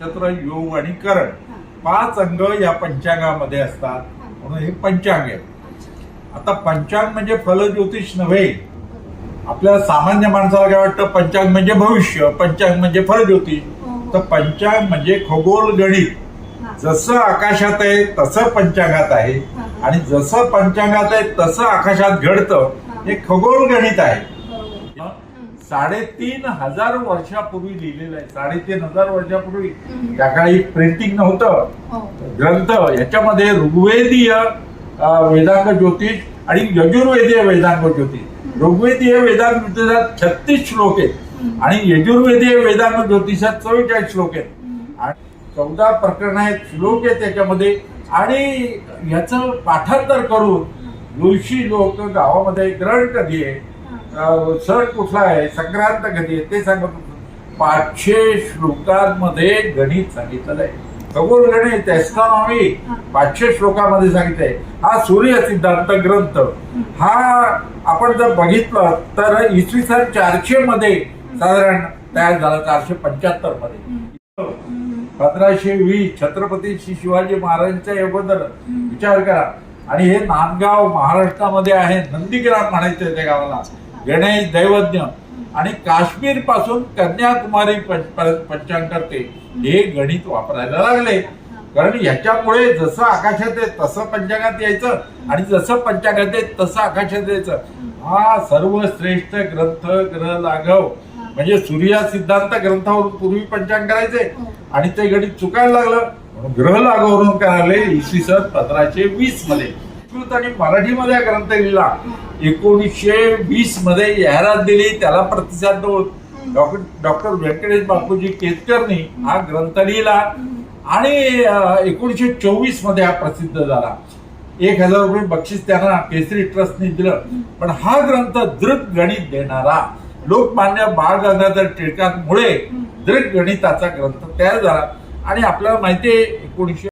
नक्षत्र योग आणि करण पाच अंग या पंचांगामध्ये असतात. म्हणून हे पंचांग आहे आता पंचांग म्हणजे फलज्योतिष नव्हे. आपल्या सामान्य माणसाला काय वाटतं? पंचांग म्हणजे भविष्य पंचांग म्हणजे फलज्योतिष तर पंचांग म्हणजे खगोल गणित. जसं आकाशात आहे तसं पंचांगात आहे. आणि जसं पंचांगात आहे तसं आकाशात घडतं. हे खगोल गणित आहे. साडेतीन हजार वर्षापूर्वी लिहिलेलं आहे. साडेतीन हजार वर्षापूर्वी त्या काळी प्रिंटिंग नव्हतं. ग्रंथ याच्यामध्ये ऋग्वेदीय वेदांग ज्योतिष आणि यजुर्वेदीय वेदांग ज्योतिष. ऋग्वेदीय वेदांग ज्योतिषात छत्तीस श्लोक आहेत. आणि यजुर्वेदीय वेदांग ज्योतिषात चव्वेचाळीस श्लोक आहेत. आणि चौदा प्रकरण आहेत श्लोक आहेत त्याच्यामध्ये. आणि याचं पाठांतर करून मुळशी लोक गावामध्ये ग्रहण कधी आहे अ, सण कुठला आहे? संक्रांत कधी आहे? ते सांगत होतो पाचशे श्लोकांमध्ये गणित सांगितलेलं आहे. खगोल गणित एस्ट्रॉनॉमी पाचशे श्लोकांमध्ये सांगितलंय. हा सूर्य सिद्धांत ग्रंथ. हा आपण जर बघितलं तर इसवी सन चारशे मध्ये साधारण तयार झाला चारशे पंच्याहत्तरमध्ये पंधराशे वीस छत्रपती श्री शिवाजी महाराजांच्या अगोदर विचार करा. आणि हे नांदगाव महाराष्ट्रामध्ये आहे. नंदीग्राम म्हणायचं त्या गावाला. गणेश दैवज्ञ. आणि काश्मीरपासून कन्याकुमारी पं- पंचांग करते हे गणित वापरायला लागले. कारण याच्यामुळे जसं आकाशात आहे तसं पंचांगात यायचं आणि जसं पंचांगात आहे तसं आकाशात यायचं. हा सर्वश्रेष्ठ ग्रंथ ग्रह लाघव म्हणजे सूर्या सिद्धांत ग्रंथावरून पूर्वी पंचांग करायचे आणि ते गणित चुकायला लागलं. ग्रह लागवरून करायला इसवी सन पंधराशे वीसमध्ये संस्कृत आणि मराठीमध्ये ग्रंथ लिहिला. एकोणीसशे वीसमध्ये जाहिरात दिली त्याला प्रतिसाद डॉक्टर डॉक्टर व्यंकटेश बापूजी केतकरनी हा ग्रंथ लिहिला. आणि एकोणीसशे चोवीसमध्ये हा प्रसिद्ध झाला. एक हजार रुपये बक्षीस त्यांना केसरी ट्रस्टने दिलं. पण हा ग्रंथ दृक गणित देणारा. लोकमान्य बाळ गंगाधर टिळकांमुळे दृक गणिताचा ग्रंथ तयार झाला. आणि आपल्याला आहे एकोणीसशे